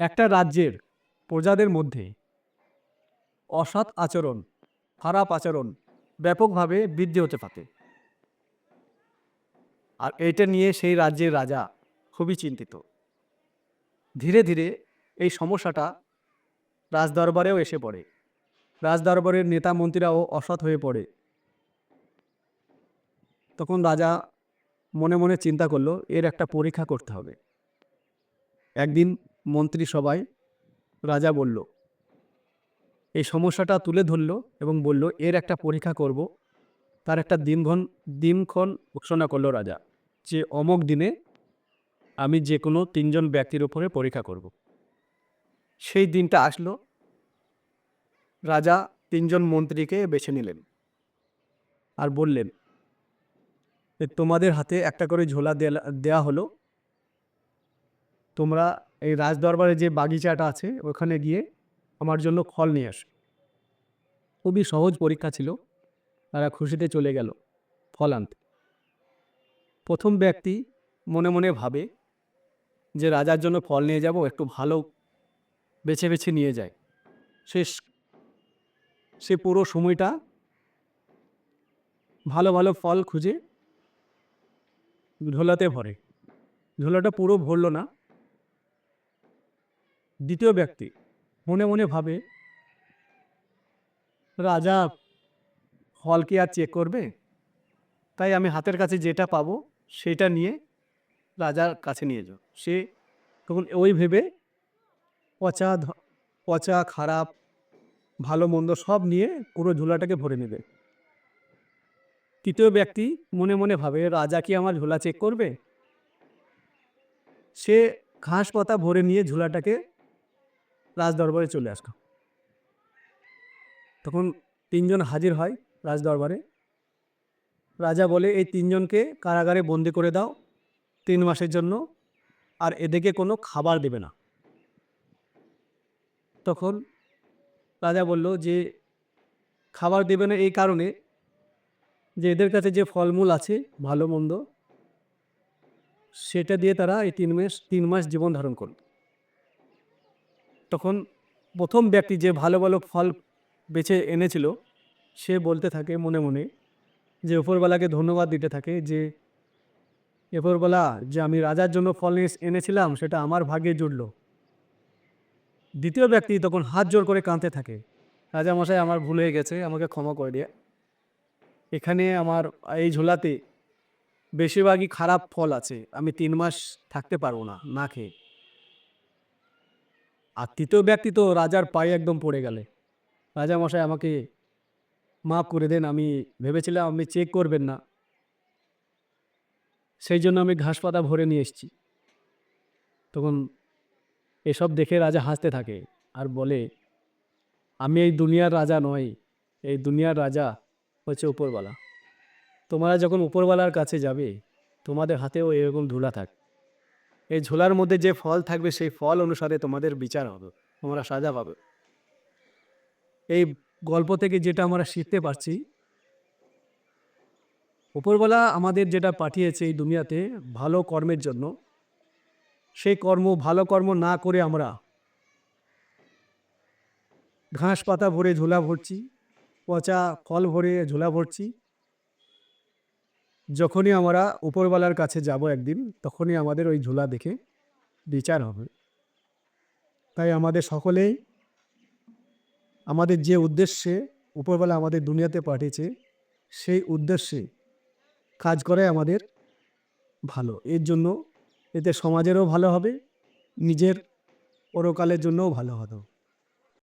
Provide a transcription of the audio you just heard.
একটা রাজ্যের প্রজাদের মধ্যে অসৎ আচরণ, খারাপ আচরণ ব্যাপকভাবে বৃদ্ধি হতে থাকে আর এইটা নিয়ে সেই রাজ্যের রাজা খুবই চিন্তিত। ধীরে ধীরে এই সমস্যাটা রাজদরবারেও এসে পড়ে। রাজদরবারের নেতা মন্ত্রীরাও অসৎ হয়ে পড়ে। তখন রাজা মনে মনে চিন্তা করল, এর একটা পরীক্ষা করতে হবে। একদিন মন্ত্রী সবাই রাজা বলল, এই সমস্যাটা তুলে ধরলো এবং বলল, এর একটা পরীক্ষা করব। তার একটা দিনক্ষণ দিনক্ষণ ঘোষণা করল রাজা যে অমক দিনে আমি যে কোনো তিনজন ব্যক্তির উপরে পরীক্ষা করব। সেই দিনটা আসলো, রাজা তিনজন মন্ত্রীকে বেছে নিলেন আর বললেন, "এ তোমাদের হাতে একটা করে ঝোলা দেয়া হলো। তোমরা এই রাজদরবারে যে বাগিচাটা আছে, ওখানে গিয়ে আমার জন্য ফল নিয়ে আসে। খুবই সহজ পরীক্ষা ছিল। তারা খুশিতে চলে গেল ফল আনতে। প্রথম ব্যক্তি মনে মনে ভাবে যে রাজার জন্য ফল নিয়ে যাব, একটু ভালো বেছে বেছে নিয়ে যায়। সে সে পুরো সময়টা ভালো ভালো ফল খুঁজে ঝোলাতে ভরে। ঝোলাটা পুরো ভরল না। দ্বিতীয় ব্যক্তি। মনে মনে ভাবে, রাজা, ফল কি আর চেক করবে? তাই আমি হাতের কাছে যেটা পাবো, সেটা নিয়ে রাজার কাছে নিয়ে যাও। সে তখন ওই ভেবে পচা পচা, খারাপ, ভালো, মন্দ সব নিয়ে পুরো ঝোলাটাকে ভরে নেবে। তৃতীয় ব্যক্তি মনে মনে ভাবে, রাজা কি আমার ঝোলা চেক করবে? সে ঘাস পাতা ভরে নিয়ে ঝোলাটাকে রাজদরবারে চলে আসলো তখন তিনজন হাজির হয় রাজদরবারে। রাজা বলে, এই তিনজনকে কারাগারে বন্দি করে দাও তিন মাসের জন্য, আর এদেরকে কোনো খাবার দেবে না। তখন রাজা বলল যে, খাবার দেবে না এই কারণে যে এদের কাছে যে ফলমূল আছে, ভালো মন্দ, সেটা দিয়ে তারা এই তিন মাস তিন মাস জীবন ধারণ করবে তখন প্রথম ব্যক্তি যে ভালো ভালো ফল বেছে এনেছিল, সে বলতে থাকে মনে মনে যে উপরবেলাকে ধন্যবাদ দিতে থাকে যে এপরবেলা যে আমি রাজার জন্য ফল এনেছিলাম, সেটা আমার ভাগ্যে জুটল। দ্বিতীয় ব্যক্তি তখন হাত জোর করে কাঁদতে থাকে রাজা মশাই আমার ভুল হয়ে গেছে, আমাকে ক্ষমা করে দিয়ে। এখানে আমার, এই ঝোলাতে বেশিরভাগই খারাপ ফল আছে, আমি তিন মাস থাকতে পারব না না খেয়ে। আর তৃতীয় ব্যক্তি তো রাজার পায়ে একদম পড়ে গেলে। রাজা মশাই আমাকে মাফ করে দেন, আমি ভেবেছিলাম আপনি চেক করবেন না। সেই জন্য আমি ঘাস পাতা ভরে নিয়ে এসেছি। তখন এসব দেখে রাজা হাসতে থাকে আর বলে, আমি এই দুনিয়ার রাজা নই, এই দুনিয়ার রাজা হচ্ছে উপরওয়ালা। তোমরা যখন উপরওয়ালার কাছে যাবে, তোমাদের হাতেও এরকম ধুলা থাক এই ঝোলার মধ্যে যে ফল থাকবে, সেই ফল অনুসারে তোমাদের বিচার হবে, তোমরা সাজা পাবে। এই গল্প থেকে যেটা আমরা শিখতে পারছি উপরবেলা আমাদের যেটা পাঠিয়েছে এই দুনিয়াতে ভালো কর্মের জন্য, সেই কর্ম ভালো কর্ম না করে আমরা ঘাস পাতা ভরে ঝোলা ভরছি, পচা ফল ভরে ঝোলা ভরছি যখনই আমরা উপরওয়ালার কাছে যাব একদিন, তখনই আমাদের ওই ঝোলা দেখে বিচার হবে। তাই আমাদের সকলেই আমাদের যে উদ্দেশ্যে উপরবেলা আমাদের দুনিয়াতে পাঠিয়েছে, সেই উদ্দেশ্যে কাজ করাই আমাদের ভালো। এর জন্য এতে সমাজেরও ভালো হবে, নিজের পরকালের জন্যও ভালো হবে।